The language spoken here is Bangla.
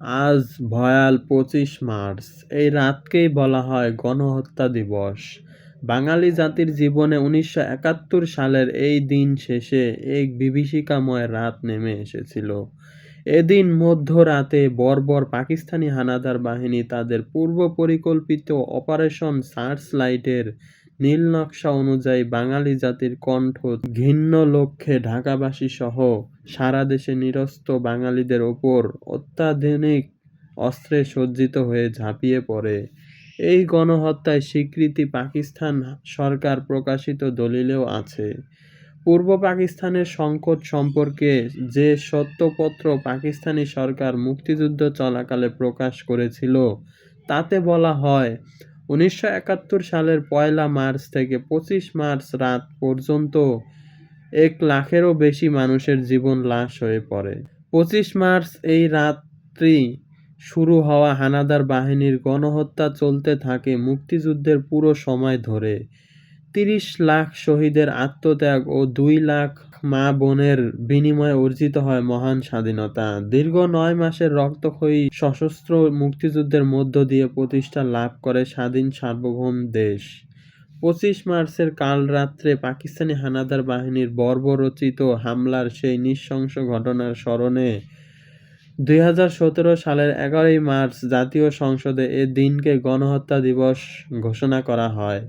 আজ ভয়াল পঁচিশ মার্চ। এই রাতকেই বলা হয় গণহত্যা দিবস। বাঙালি জাতির জীবনে উনিশশো একাত্তর সালের এই দিন শেষে এক বিভীষিকাময় রাত নেমে এসেছিল। এদিন মধ্যরাতে বর্বর পাকিস্তানি হানাদার বাহিনী তাদের পূর্ব পরিকল্পিত অপারেশন সার্চ লাইটের নীলনকশা অনুযায়ী বাঙালি জাতির কণ্ঠ ঘিন্ন লক্ষ্যে ঢাকাবাসী সহ সারা দেশে নিরস্ত্র বাঙালিদের ওপর অত্যাধুনিক অস্ত্রে সজ্জিত হয়ে ঝাঁপিয়ে পড়ে। এই গণহত্যায় স্বীকৃতি পাকিস্তান সরকার প্রকাশিত দলিলেও আছে। পূর্ব পাকিস্তানের সংকট সম্পর্কে যে সত্যপত্র পাকিস্তানি সরকার মুক্তিযুদ্ধ চলাকালে প্রকাশ করেছিল, তাতে বলা হয় উনিশশো একাত্তর সালের পয়লা মার্চ থেকে পঁচিশ মার্চ রাত পর্যন্ত এক লাখেরও বেশি মানুষের জীবন লাশ হয়ে পড়ে। পঁচিশ মার্চ এই রাত্রি শুরু হওয়া হানাদার বাহিনীর গণহত্যা চলতে থাকে মুক্তিযুদ্ধের পুরো সময় ধরে। তিরিশ লাখ শহীদের আত্মত্যাগ ও দুই লাখ মা বোনের বিনিময়ে অর্জিত হয় মহান স্বাধীনতা। দীর্ঘ নয় মাসের রক্তক্ষয়ী সশস্ত্র মুক্তিযুদ্ধের মধ্য দিয়ে প্রতিষ্ঠা লাভ করে স্বাধীন সার্বভৌম দেশ। পঁচিশ মার্চের কাল রাত্রে পাকিস্তানি হানাদার বাহিনীর বর্বরচিত হামলার সেই নৃশংস ঘটনার স্মরণে দুই হাজার সতেরো সালের এগারোই মার্চ জাতীয় সংসদে এ দিনকে গণহত্যা দিবস ঘোষণা করা হয়।